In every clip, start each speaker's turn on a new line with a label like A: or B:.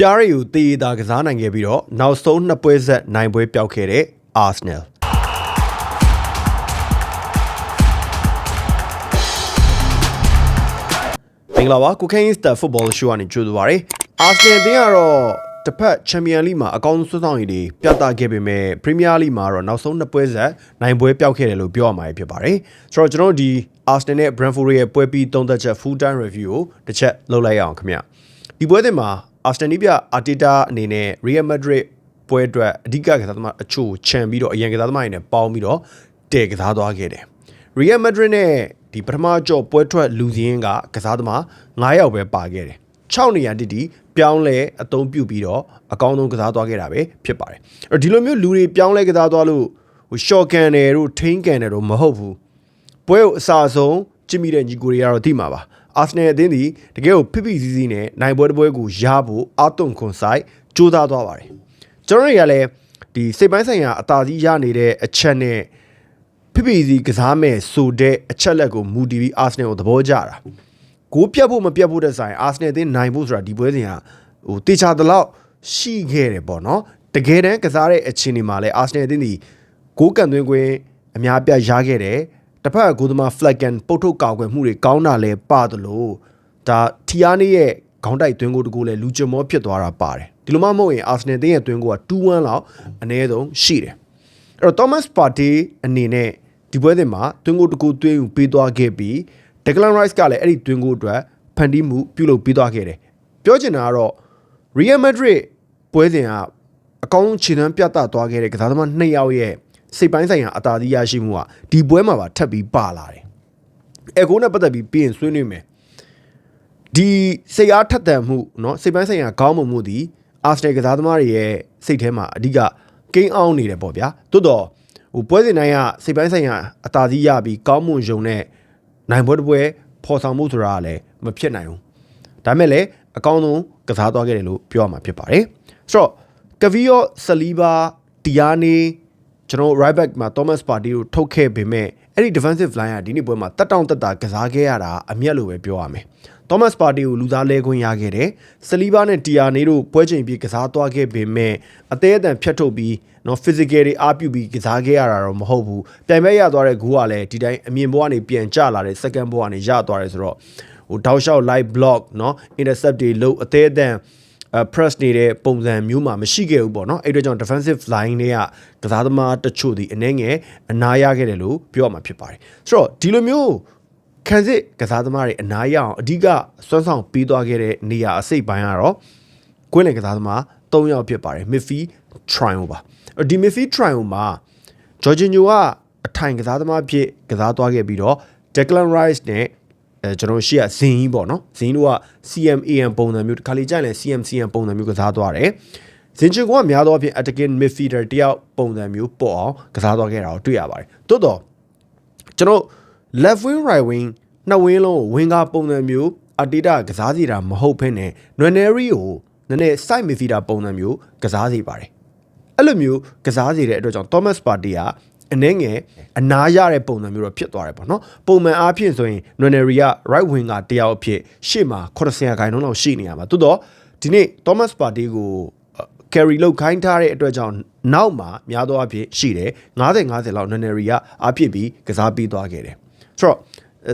A: ပြားရီကိုတေးတာကစားနိုင်ခဲ့ပြီးတော့နောက်ဆုံးနှစ်ပွဲဆက်နိုင်ပွဲပျောက်ခဲ့တဲ့ Arsenal မင်္ဂလာပါကိုခိုင်းစတာဖုတ်ဘောရှိုးကနေကြိုဆိုပါရစေ။ Arsenal တင်းကတော့တစ်ဖက် Champions League မှာအကောင်းဆုံးစွမ်းဆောင်ရည်တွေပြသခဲ့ပေမဲ့ Premier League မှာတော့နောက်ဆုံးနှစ်ပွဲဆက်နိုင်ပွဲပျောက်ခဲ့တယ်လို့ပြောရမှာဖြစ်ပါတယ်။ဆိုတော့ကျွန်တော်တို့ဒီ Arsenal နဲ့ Brentford ရဲ့ပွဲပြီးသုံးသက်ချက် full time review ကိုတစ်ချက်လုပ်လိုက်ရအောင်ခင်ဗျ။ဒီပွဲစဉ်မှာ Arsenal နီးပြ Arteta အနေနဲ့ Real Madrid ပွဲအတွက်အဓိကကစားသမားအချို့ခြံပြီးတော့အရင်ကစားသမားတွေနဲ့ပေါင်းပြီးတော့တည်ကစားသွားခဲ့တယ်။ Real Madrid နဲ့ဒီပထမကြော့ပွဲထွက်လူစင်းကကစားသမား9ယောက်ပဲပါခဲ့တယ်။6နေရာတိတိပြောင်းလဲအသုံးပြုပြီးတော့အကောင်းဆုံးကစားသွားခဲ့တာပဲဖြစ်ပါတယ်။အဲ့ဒီလိုမျိုးလူတွေပြောင်းလဲကစားသွားလို့ဟို short can တယ်တို့ train can တယ်တို့မဟုတ်ဘူး။ပွဲကိုအစာဆုံးကြည့်မိတဲ့ညီကိုတွေကတော့သိမှာပါ။ အာဆနယ်အသင်းဒီတကယ်ကိုဖိဖိစီးစီးနဲ့နိုင်ပွဲတစ်ပွဲကိုရဖို့အာသွန်ခွန်ဆိုင်ကြိုးစားသွားပါတယ်။ကျွန်တော်တွေကလည်းဒီစိတ်ပိုင်းဆိုင်ရာအသာစီးရနေတဲ့အချက်နဲ့ဖိဖိစီကစားမဲ့ဆိုတဲ့အချက်လက်ကိုမူတည်ပြီးအာဆနယ်ကိုသဘောကျတာ။ကိုပြတ်ဖို့မပြတ်ဖို့တဲ့ဆိုင်အာဆနယ်အသင်းနိုင်ဖို့ဆိုတာဒီပွဲစဉ်ကဟိုတေချာတလောက်ရှိခဲ့တယ်ပေါ့နော်။တကယ်တမ်းကစားတဲ့အခြေအနေမှာလဲအာဆနယ်အသင်းဒီကိုကန်သွင်းခွင့်အများပြရခဲ့တယ်။ တစ်ဖက်ကကိုသမား Flacken ပုတ်ထုတ်ကောက်ွယ်မှုတွေကောင်းတာလဲပါသလိုဒါထီယာနေရဲ့ခေါင်းတိုက်သွင်းကိုတကူလဲလူချမောဖြစ်သွားတာပါတယ်။ဒီလိုမှမဟုတ်ရင်အာဆနယ်အသင်းရဲ့သွင်းကိုက2-1လောက်အနည်းဆုံးရှိတယ်။အဲ့တော့ Thomas Partey အနေနဲ့ဒီပွဲစဉ်မှာတွင်းကိုတကူသွင်းယူပေးသွားခဲ့ပြီး Declan Rice ကလည်းအဲ့ဒီတွင်းကိုအတွက်ဖန်တီးမှုပြုလုပ်ပေးသွားခဲ့တယ်။ပြောချင်တာကတော့ Real Madrid ပွဲစဉ်ကအကောင်းဆုံးခြေနှမ်းပြသသွားခဲ့တဲ့ကစားသမားနှစ်ယောက်ရဲ့ စိတ်ပိုင်းဆိုင်ရာအသာစီးရရှိမှုကဒီပွဲမှာပါထပ်ပြီးပါလာတယ်။အကိုနဲ့ပတ်သက်ပြီးပြင်ဆွေးနွေးမယ်။ဒီစိတ်အားထက်သန်မှုเนาะစိတ်ပိုင်းဆိုင်ရာခေါင်းမမှုသည်အာစနယ်ကစားသမားတွေရဲ့စိတ်ထဲမှာအဓိကကိန်းအောင်နေတယ်ပေါ့ဗျာ။သို့တော့ဟိုပွဲစဉ်တိုင်းကစိတ်ပိုင်းဆိုင်ရာအသာစီးရပြီးကောင်းမွန်ယုံနဲ့နိုင်ပွဲတစ်ပွဲဖော်ဆောင်မှုဆိုတာကလည်းမဖြစ်နိုင်ဘူး။ဒါမဲ့လည်းအကောင်းဆုံးကစားသွားခဲ့တယ်လို့ပြောရမှာဖြစ်ပါတယ်။ဆိုတော့ကဗီယောဆလီဘာတီယာနီ ကျွန်တော် right back မှာ Thomas Partey ကိုထုတ်ခဲ့ပေမဲ့အဲ့ဒီ defensive line ကဒီနေ့ပွဲမှာတက်တောင့်တက်တာကစားခဲ့ရတာအမျက်လိုပဲပြောရမယ်။ Thomas Partey ကိုလူသားလဲခွင့်ရခဲ့တယ်။ဆလီဘာနဲ့တီယာနေတို့ပွဲချိန်ပြီးကစားသွားခဲ့ပေမဲ့အသေးအတန်ဖြတ်ထုတ်ပြီးနော် physical တွေအားပြုပြီးကစားခဲ့ရတာတော့မဟုတ်ဘူး။ပြန်ပြရသွားတဲ့ဂိုးကလည်းဒီတိုင်းအမြင်ဘောကနေပြန်ကျလာတဲ့ second ဘောကနေရသွားတယ်ဆိုတော့ဟိုတောက်လျှောက် live block နော် intercept တွေလို့အသေးအတန် press နေတဲ့ပုံစံမျိုးမှာမရှိခဲ့ဘူးပေါ့နော်အဲ့အတွက်ကြောင့် defensive line တွေကကစားသမားတချို့ဒီအနေငယ်အနာရခဲ့တယ်လို့ပြောရမှာဖြစ်ပါတယ်ဆိုတော့ဒီလိုမျိုးခံစစ်ကစားသမားတွေအနာရအောင်အဓိကစွမ်းဆောင်ပေးသွားခဲ့တဲ့နေရာအစိတ်ပိုင်းကတော့ကွင်းလင်ကစားသမား၃ယောက်ဖြစ်ပါတယ် Miffy Trial ပါဒီ Miffy Trial မှာ Jorginho ကအထိုင်ကစားသမားဖြစ်ကစားသွားခဲ့ပြီးတော့ Declan Rice နဲ့ အဲကျွန်တော်ရှိရဇင်ကြီးပေါ့နော်ဇင်တို့က CMAM ပုံစံမျိုးတစ်ခါလေကြိုက်လဲ CMCM ပုံစံမျိုးကစားသွားတယ်ဇင်ချင်ကများသောအားဖြင့် attacking midfielder တယောက်ပုံစံမျိုးပေါ်အောင်ကစားသွားခဲ့တာကိုတွေ့ရပါတယ်တိုးတော့ကျွန်တော် left wing right wing နှစ်ဝင်းလုံးကိုဝင်းကားပုံစံမျိုးအတီတာကစားစီတာမဟုတ်ဖ ೇನೆ နွယ်နယ်ရီကိုနည်းနည်း side midfielder ပုံစံမျိုးကစားစီပါတယ်အဲ့လိုမျိုးကစားစီတဲ့အတွက်ကြောင့် Thomas Partey က အနှဲငယ်အနာရတဲ့ပုံစံမျိုးတော့ဖြစ်သွားတယ်ပေါ့နော်ပုံမှန်အားဖြင့်ဆိုရင်နွန်နယ်ရီက right wing ကတယောက်အဖြစ်ရှေ့မှာ80ခိုင်နှုန်းလောက်ရှိနေရမှာတိုးတော့ဒီနေ့ Thomas Partey ကို carry လောက်ခိုင်းထားတဲ့အတွက်ကြောင့်နောက်မှာများသောအားဖြင့်ရှိတယ်90 50လောက်နွန်နယ်ရီကအဖြစ်ပြီးကစားပြီးသွားခဲ့တယ်ဆိုတော့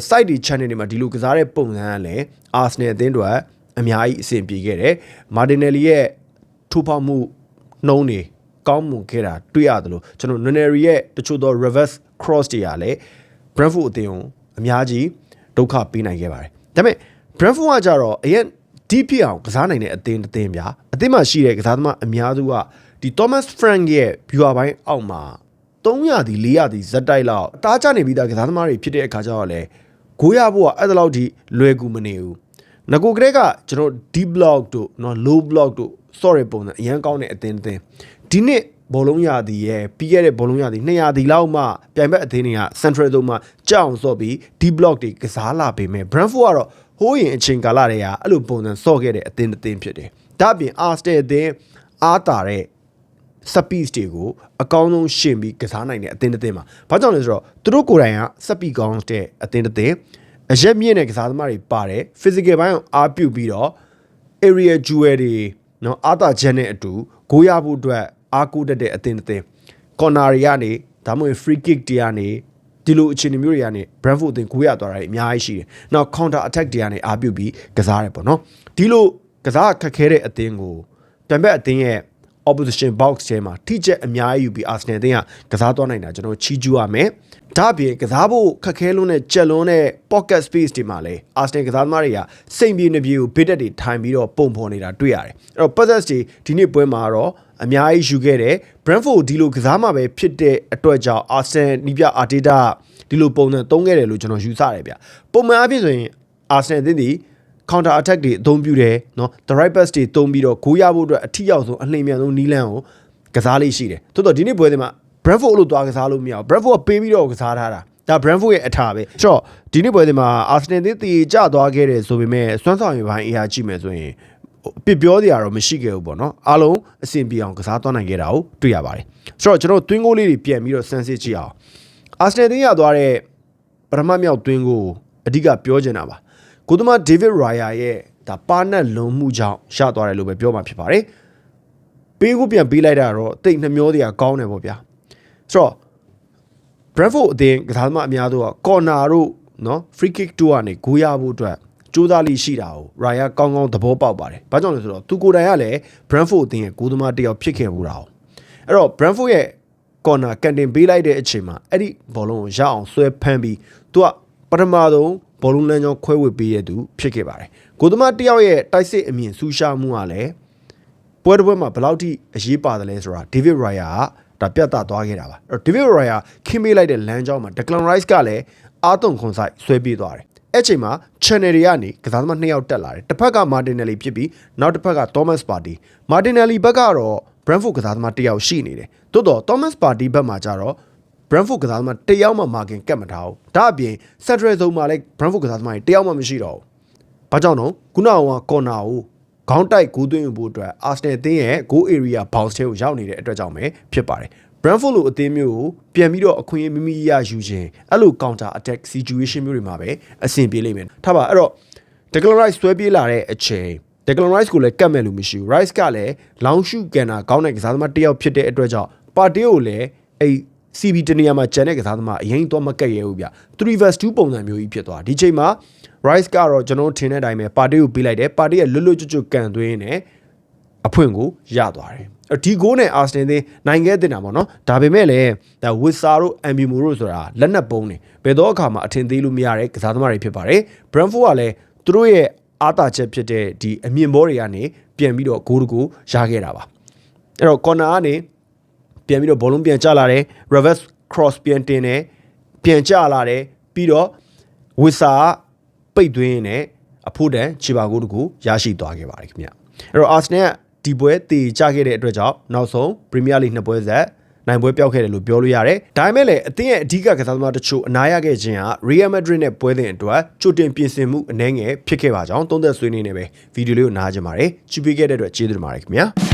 A: site ဒီ channel တွေမှာဒီလိုကစားတဲ့ပုံစံကလည်း Arsenal အသင်းတွေအများကြီးအဆင်ပြေခဲ့တယ် Martinelli ရဲ့ထိုးဖောက်မှုနှုံးတွေ ကောင်းမွန်ခဲ့တာတွေ့ရတယ်လို့ကျွန်တော် Nunnery ရဲ့တချို့သော reverse cross တွေကလည်း Brentford အသင်းကိုအများကြီးဒုက္ခပေးနိုင်ခဲ့ပါတယ်။ဒါပေမဲ့ Brentford ကကြတော့အရင်ဒီပြအောင်ကစားနိုင်တဲ့အသင်းတစ်သင်းပြအသင်းမှာရှိတဲ့ကစားသမားအများစုကဒီ Thomas Frank ရဲ့ viewer ဘိုင်းအောက်မှာ300ဒီ400ဒီဇက်တိုက်လောက်အသားကျနေပြီးသားကစားသမားတွေဖြစ်တဲ့အခါကျတော့လေဂိုးရဖို့ကအဲ့ဒါလောက်ထိလွယ်ကူမနေဘူး။ငကိုကလေးကကျွန်တော် deep block တို့နော် low block တို့ sorry ပုံစံအရန်ကောင်းတဲ့အသင်းအသင်း ဒီနှစ်ဘောလုံးရသည်ရဲ့ပြီးခဲ့တဲ့ဘောလုံးရသည်200ဒီလောက်မှပြိုင်ဘက်အသင်းတွေက Central တို့မှကြောက်အောင်စော့ပြီး D block တွေကစားလာပေမဲ့ Brentford ကတော့ဟိုးရင်အချိန်ကာလတွေကအဲ့လိုပုံစံစော့ခဲ့တဲ့အသင်းအသင်းဖြစ်တယ်။ဒါ့အပြင် Arsenal အသင်းအားတာတဲ့ speed တွေကိုအကောင်းဆုံးရှင်ပြီးကစားနိုင်တဲ့အသင်းတစ်သင်းမှာဘာကြောင့်လဲဆိုတော့သူတို့ကိုယ်တိုင်က speed ကောင်းတဲ့အသင်းတစ်သင်းအရက်မြင့်တဲ့ကစားသမားတွေပါတယ် physical ဘိုင်းကိုအားပြုပြီးတော့ area jewel တွေနော်အာသာချက်နဲ့အတူဂိုးရဖို့အတွက် အားကိုးတတ်တဲ့အသင်းတစ်သင်းကော်နာတွေကနေဒါမှမဟုတ် free kick တွေကနေဒီလိုအခြေအနေမျိုးတွေကနေ Brentford အသင်းဂိုးရသွားတာတွေအများကြီးရှိတယ်။နောက် counter attack တွေကနေအားပြုတ်ပြီးကစားရတယ်ပေါ့နော်။ဒီလိုကစားခက်ခဲတဲ့အသင်းကိုပြန်ဘက်အသင်းရဲ့ opposition box ထဲမှာထိချက်အများကြီးယူပြီး Arsenal အသင်းကကစားသွားနိုင်တာကျွန်တော်ချီးကျူးရမယ်။ဒါ့အပြင်ကစားဖို့ခက်ခဲလုံးနဲ့ကြက်လုံးနဲ့ pocket space တွေမှာလည်း Arsenal ကစားသမားတွေကစိတ်ပြေနေပြေကိုဘစ်တက်တွေထိုင်ပြီးတော့ပုံဖော်နေတာတွေ့ရတယ်။အဲ့တော့ possess တွေဒီနေ့ပွဲမှာတော့ အများကြီးယူခဲ့တယ်။ Brentford ဒီလိုကစားမှပဲဖြစ်တဲ့အတွက်ကြောင့် Arsenal နီးပြ Arteta ဒီလိုပုံစံသုံးခဲ့တယ်လို့ကျွန်တော်ယူဆတယ်ဗျ။ပုံမှန်အဖြစ်ဆိုရင် Arsenal အသင်းဒီ counter attack တွေအသုံးပြုတယ်နော် the right pass တွေသုံးပြီးတော့ဂိုးရဖို့အတွက်အထီရောက်ဆုံးအလှိမ်မြန်ဆုံးနီးလန်းကိုကစားလေးရှိတယ်တိုးတော့ဒီနေ့ပွဲစဉ်မှာ Brentford အဲ့လိုသွားကစားလို့မရဘူး Brentford ကပေးပြီးတော့ကစားထားတာဒါ Brentford ရဲ့အထာပဲဆိုတော့ဒီနေ့ပွဲစဉ်မှာ Arsenal သင်းတည်ကြသွားခဲ့တယ်ဆိုပေမဲ့စွမ်းဆောင်ရည်ပိုင်းအရာကြည့်မယ်ဆိုရင် ပြပြောစရာတော့မရှိခဲ့ဘူးပေါ့နော်အားလုံးအဆင်ပြေအောင်ကစားသွားနိုင်ခဲ့တာကိုတွေ့ရပါတယ်ဆိုတော့ကျွန်တော်တွင်းကိုလေးတွေပြန်ပြီးတော့စမ်းစစ်ကြည့်အောင် Arsenal သင်းရသွားတဲ့ပထမမြောက်တွင်းကိုအဓိကပြောချင်တာပါကိုသမားဒေးဗစ်ရာယာရဲ့ဒါပါနတ်လုံမှုကြောင့်ရသွားတယ်လို့ပဲပြောမှာဖြစ်ပါတယ်ပေးကိုပြန်ပေးလိုက်တာတော့တိတ်နှမျောတွေကကောင်းတယ်ပေါ့ဗျာဆိုတော့ Brentford အသင်းကစားသမားအများစုက corner တို့နော် free kick တို့ကနေဂိုးရဖို့အတွက် ကြိုးစားလိရှိတာကိုရာယာကောင်းကောင်းသဘောပေါက်ပါတယ်။ဘာကြောင့်လဲဆိုတော့သူကိုယ်တိုင်ကလည်း Brentford အသင်းရဲ့ဂိုးသမားတစ်ယောက်ဖြစ်ခဲ့ဘူးတာ။အဲ့တော့ Brentford ရဲ့ corner ကန်တင်ပေးလိုက်တဲ့အချိန်မှာအဲ့ဒီဘောလုံးကိုရအောင်ဆွဲဖမ်းပြီးသူကပထမဆုံးဘောလုံးလမ်းကြောင်းခွဲဝေပေးရသူဖြစ်ခဲ့ပါတယ်။ဂိုးသမားတစ်ယောက်ရဲ့တိုက်စစ်အမြင်ဆူရှာမှုကလည်းပွဲတစ်ပွဲမှာဘယ်လောက်ထိအရေးပါတယ်လဲဆိုတာ David Raya ကဒါပြတ်သားသွားခဲ့တာပါအဲ့တော့ David Raya ခင်းပေးလိုက်တဲ့လမ်းကြောင်းမှာ Declan Rice ကလည်းအာသွန်ခွန်ဆိုင်ဆွဲပြေးသွားတယ် အဲ့ချိန်မှာ channel တွေကနေကစားသမားနှစ်ယောက်တက်လာတယ်တစ်ဖက်က Martinelli ဖြစ်ပြီးနောက်တစ်ဖက်က Thomas Partey Martinelli ဘက်ကတော့ Brentford ကစားသမားတစ်ယောက်ရှိနေတယ်တိုးတော့ Thomas Partey ဘက်မှာကျတော့ Brentford ကစားသမားတစ်ယောက်မှ margin ကတ်မထားဘူးဒါအပြင် Central Zone မှာလည်း Brentford ကစားသမားတွေတစ်ယောက်မှမရှိတော့ဘူးဘာကြောင့်တော့ခုနကကော်နာကိုခေါင်းတိုက်ဂိုးသွင်းဖို့အတွက် Arsenal အသင်းရဲ့ goal area bounce ထဲကိုရောက်နေတဲ့အတွက်ကြောင့်ပဲဖြစ်ပါတယ် Brentford လိုအသင်းမျိုးကိုပြန်ပြီးတော့အခွင့်အရေးမိမိရယူခြင်းအဲ့လို counter attack situation မျိုးတွေမှာပဲအဆင်ပြေလိမ့်မယ်ထားပါအဲ့တော့ Declan Rice ဆွဲပြေးလာတဲ့အချိန် Declan Rice ကိုလည်းကတ်မဲ့လို့မရှိဘူး Rice ကလည်း long shoot ကန်တာကောင်းတဲ့ကစားသမားတစ်ယောက်ဖြစ်တဲ့အတွက်ကြောင့် Partey ကိုလည်းအဲ့ CB တနေရာမှာဂျန်တဲ့ကစားသမားအရင်တော့မကတ်ရဘူးဗျ3 vs 2ပုံစံမျိုးကြီးဖြစ်သွားဒီချိန်မှာ Rice ကတော့ကျွန်တော်ထင်တဲ့အတိုင်းပဲ Partey ကိုပေးလိုက်တယ် Partey ရဲ့လွတ်လွတ်ကျွတ်ကျွတ်ကန်သွင်းနေအဖွင့်ကိုရသွားတယ် ဒီဂိုးနဲ့ Arsenal သင်းနိုင်ခဲ့တဲ့တာပေါ့နော်ဒါပေမဲ့လည်းဒါဝစ်ဆာတို့အမ်ဘီမိုတို့ဆိုတာလက်နက်ပုံးနေဘယ်တော့အခါမှအထင်သေးလို့မရတဲ့ကစားသမားတွေဖြစ်ပါတယ် Brentford ကလည်းသူတို့ရဲ့အားတာချက်ဖြစ်တဲ့ဒီအမြင့်ဘောတွေကနေပြန်ပြီးတော့ဂိုးတကူရခဲ့တာပါအဲ့တော့ corner ကနေပြန်ပြီးတော့ဘောလုံးပြန်ကျလာတယ် reverse cross ပြန်တင်တယ်ပြန်ကျလာတယ်ပြီးတော့ဝစ်ဆာပိတ်သွင်းနေအဖို့တန်ခြေပါဂိုးတကူရရှိသွားခဲ့ပါတယ်ခင်ဗျအဲ့တော့ Arsenal က ဒီပွဲတည်ကြခဲ့တဲ့အတွက်ကြောင့်နောက်ဆုံး Premier League နှစ်ပွဲဆက်နိုင်ပွဲပြောက်ခဲ့တယ်လို့ပြောလို့ရတယ်။ဒါပေမဲ့လည်းအသင်းရဲ့အဓိကကစားသမားတချို့အနားရခဲ့ခြင်းဟာ Real Madrid နဲ့ပွဲစဉ်အတွက်ကြိုတင်ပြင်ဆင်မှုအနည်းငယ်ဖြစ်ခဲ့ပါကြောင်းသုံးသက်ဆွေးနွေးနေပဲဗီဒီယိုလေးကိုနားကြပါရစေ။ကြည့်ပေးခဲ့တဲ့အတွက်ကျေးဇူးတင်ပါတယ်ခင်ဗျာ။